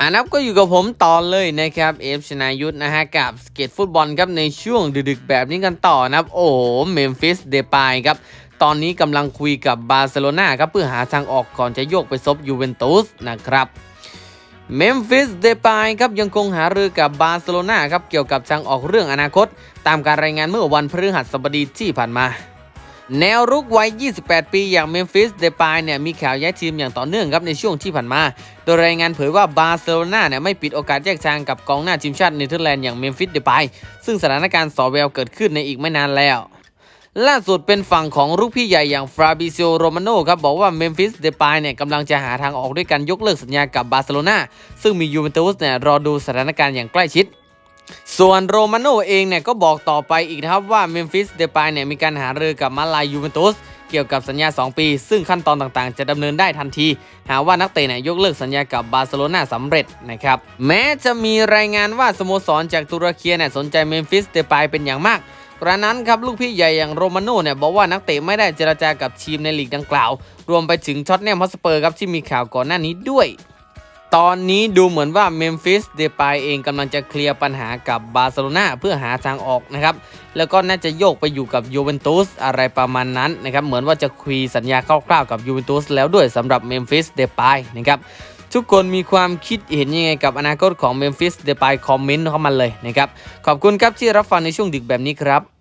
อานับก็อยู่กับผมต่อเลยนะครับเอฟชนายุทธนะฮะกับสเก็ตฟุตบอลครับในช่วงดึกๆแบบนี้กันต่อนะครับ โอ้โหเมมฟิสเดปายครับตอนนี้กำลังคุยกับบาร์เซโลนาครับเพื่อหาทางออกก่อนจะโยกไปซบยูเวนตุสนะครับเมมฟิสเดปายครับยังคงหารือกับบาร์เซโลนาครับเกี่ยวกับทางออกเรื่องอนาคต ตามการรายงานเมื่อวันพฤหัสบดีที่ผ่านมา แนวรุกวัย 28 ปีอย่างเมมฟิส เดปายเนี่ยมีข่าวย้ายทีมอย่างต่อเนื่องครับในช่วงที่ผ่านมา โดยรายงานเผยว่าบาร์เซโลนาเนี่ยไม่ปิดโอกาสแยกทางกับกองหน้าทีมชาติเนเธอร์แลนด์อย่างเมมฟิส เดปาย ซึ่งสถานการณ์สอแววเกิดขึ้นในอีกไม่นานแล้วล่าสุดเป็นฝั่งของลูกพี่ใหญ่อย่างฟราบิซิโอโรมาโนครับบอกว่าเมมฟิสเดปายเนี่ยกำลังจะหาทางออกด้วยการยกเลิกสัญญากับบาร์เซโลนาซึ่งมียูเวนตุสเนี่ยรอดูสถานการณ์อย่างใกล้ชิด ส่วนโรมาโนเองเนี่ยก็บอกต่อไปอีกนะครับว่าเมมฟิสเดปายเนี่ยมีการหารือกับมาลายยูเวนตุสเกี่ยวกับสัญญา 2 ปี ซึ่งขั้นตอนต่างๆ จะดำเนินได้ทันที หากว่านักเตะเนี่ยยกเลิกสัญญากับบาร์เซโลนาสำเร็จนะครับ แม้จะมีรายงานว่าสโมสรจากตุรกีเนี่ยสนใจเมมฟิสเดปายเป็นอย่างมากกระนั้นครับลูกพี่ใหญ่อย่างโรมาโน่เนี่ยบอกว่านักเตะไม่ได้เจรจากับทีมในลีกดังกล่าว รวมไปถึงช็อตแนมฮอสเปอร์ครับที่มีข่าวก่อนหน้านี้ด้วย ตอนนี้ดูเหมือนว่าเมมฟิสเดปายเองกำลังจะเคลียร์ปัญหากับบาร์เซโลนาเพื่อหาทางออกนะครับ แล้วก็น่าจะโยกไปอยู่กับยูเวนตุสอะไรประมาณนั้นนะครับ เหมือนว่าจะคุยสัญญาคร่าวๆกับยูเวนตุสแล้วด้วยสำหรับเมมฟิสเดปายนะครับทุกคนมีความคิดเห็นยังไงกับอนาคตของเมมฟิสเดปายคอมเมนต์เข้ามาเลยนะครับ ขอบคุณครับที่รับฟังในช่วงดึกแบบนี้ครับ